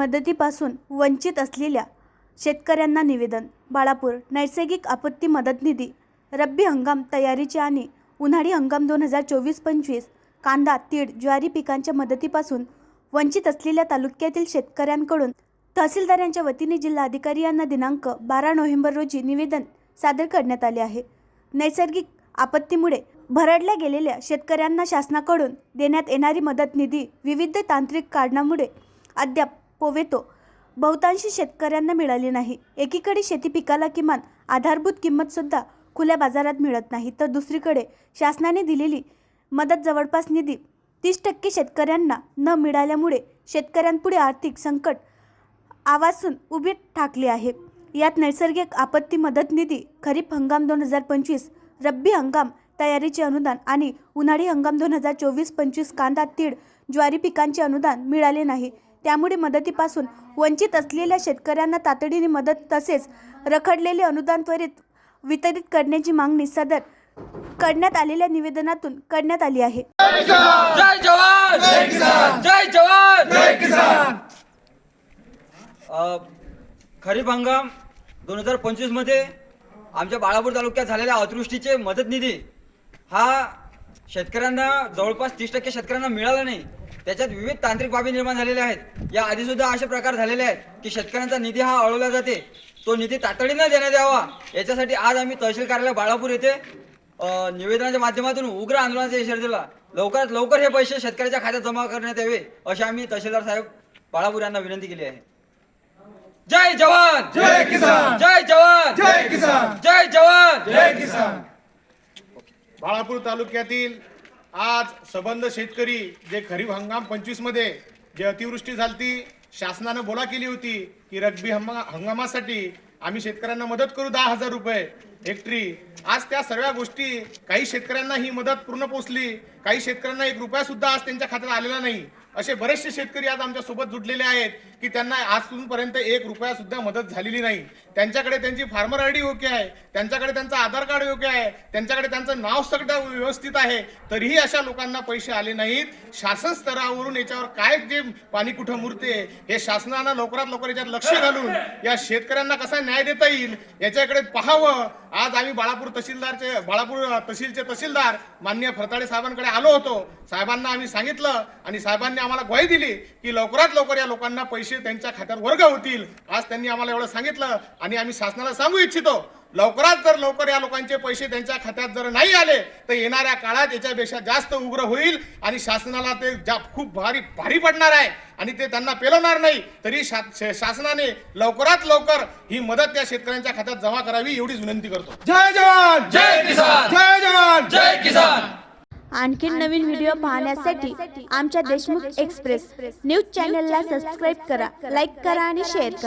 मदतीपासून वंचित असलेल्या शेतकऱ्यांना निवेदन बाळापूर नैसर्गिक आपत्ती मदत निधी रब्बी हंगाम तयारीचे आणि उन्हाळी हंगाम दोन हजार चोवीस पंचवीस कांदा तीळ ज्वारी पिकांच्या मदतीपासून वंचित असलेल्या तालुक्यातील शेतकऱ्यांकडून तहसीलदार यांच्या वतीने जिल्हाधिकारी यांना दिनांक बारा नोव्हेंबर रोजी निवेदन सादर करण्यात आले आहे. नैसर्गिक आपत्तीमुळे भरडल्या गेलेल्या शेतकऱ्यांना शासनाकडून देण्यात येणारी मदत निधी विविध तांत्रिक कारणामुळे अद्याप पोवेतो. बहुतांशी शेतकऱ्यांना मिळाली नाही. एकीकडे शेती पिकाला किमान आधारभूत किंमतसुद्धा खुल्या बाजारात मिळत नाही तर दुसरीकडे शासनाने दिलेली मदत जवळपास निधी तीस टक्के शेतकऱ्यांना न मिळाल्यामुळे शेतकऱ्यांपुढे आर्थिक संकट आवासून उभी ठाकली आहे. यात नैसर्गिक आपत्ती मदत निधी खरीप हंगाम दोन हजार पंचवीस रब्बी हंगाम तयारीचे अनुदान आणि उन्हाळी हंगाम दोन हजार चोवीस पंचवीस कांदा तीळ ज्वारी पिकांचे अनुदान मिळाले नाही. त्यामुळे मदतीपासून वंचित असलेल्या शेतकऱ्यांना तातडीने मदत तसेच रखडलेले अनुदान त्वरित वितरित करण्याची मागणी सदर करण्यात आलेल्या निवेदनातून करण्यात आली आहे. जय जवान! जय किसान! जय जवान! जय किसान! खरीप हंगाम दोन हजार पंचवीसमध्ये आमच्या बाळापूर तालुक्यात झालेल्या अतिवृष्टीचे मदत निधी हा शेतकऱ्यांना जवळपास तीस टक्के शेतकऱ्यांना मिळाला नाही. त्याच्यात विविध तांत्रिक बाबी निर्माण झालेल्या आहेत. या आधी सुद्धा असे प्रकार झालेले आहेत की शेतकऱ्यांचा निधी हा अळवला जाते. तो निधी तातडीनं देण्यात यावा. याच्यासाठी आज आम्ही तहसील कार्यालय बाळापूर येथे निवेदनाच्या माध्यमातून उग्र आंदोलनाचा इशारा दिला. लवकरात लवकर हे पैसे शेतकऱ्याच्या खात्यात जमा करण्यात यावे अशी आम्ही तहसीलदार साहेब बाळापूर यांना विनंती केली आहे. जय जवान! जय किसान! जय जवान! जय किसान! जय जवान! जय किसान! बाळापूर तालुक्यातील आज सबंध शेतकरी जे खरीप हंगाम पंचवीसमध्ये जे अतिवृष्टी झालती शासनानं बोला केली होती की रब्बी हंगा हंगामासाठी आम्ही शेतकऱ्यांना मदत करू दहा हजार रुपये हेक्टरी आज त्या सगळ्या गोष्टी काही शेतकऱ्यांना ही मदत पूर्ण पोचली काही शेतकऱ्यांना एक रुपया सुद्धा आज त्यांच्या खात्यात आलेला नाही. असे बरेचसे शेतकरी आज आमच्यासोबत जुडलेले आहेत की त्यांना आजपर्यंत एक रुपया सुद्धा मदत झालेली नाही. त्यांच्याकडे त्यांची फार्मर आय डी योग्य आहे त्यांच्याकडे त्यांचं आधार कार्ड योग्य आहे त्यांच्याकडे त्यांचं नाव सगळं व्यवस्थित आहे तरीही अशा लोकांना पैसे आले नाहीत. शासन स्तरावरून याच्यावर काय जे पाणी कुठं मुरते हे शासनानं लवकरात लवकर याच्यात लक्ष घालून या शेतकऱ्यांना कसा न्याय देता येईल याच्याकडे पाहावं. आज आम्ही बाळापूर तहसीलदारचे बाळापूर तहसीलचे तहसीलदार माननीय फरताडे साहेबांकडे आलो होतो. साहेबांना आम्ही सांगितलं आणि साहेबांनी आम्हाला ग्वाही दिली की लवकरात लवकर या लोकांना पैसे त्यांच्या खात्यात वर्ग होतील. आज त्यांनी आम्हाला एवढं सांगितलं आणि आम्ही शासनाला सांगू इच्छितो. लवकरात जर लवकर या लोकांचे पैसे त्यांच्या खात्यात जर नाही आले तर येणाऱ्या काळात याच्यापेक्षा जास्त उग्र होईल आणि शासनाला ते जा खूप भारी भारी पडणार आहे आणि ते त्यांना पेलवणार नाही तरी शा- शासनाने लवकरात लवकर ही मदत त्या शेतकऱ्यांच्या खात्यात जमा करावी एवढीच विनंती करतो. जय जवान! जय किसान! जय जवान! जय किसान! आणखी नवीन व्हिडिओ पाहण्यासाठी आमच्या देशमुख एक्सप्रेस न्यूज चॅनलला सबस्क्राईब करा लाईक करा आणि शेअर करा.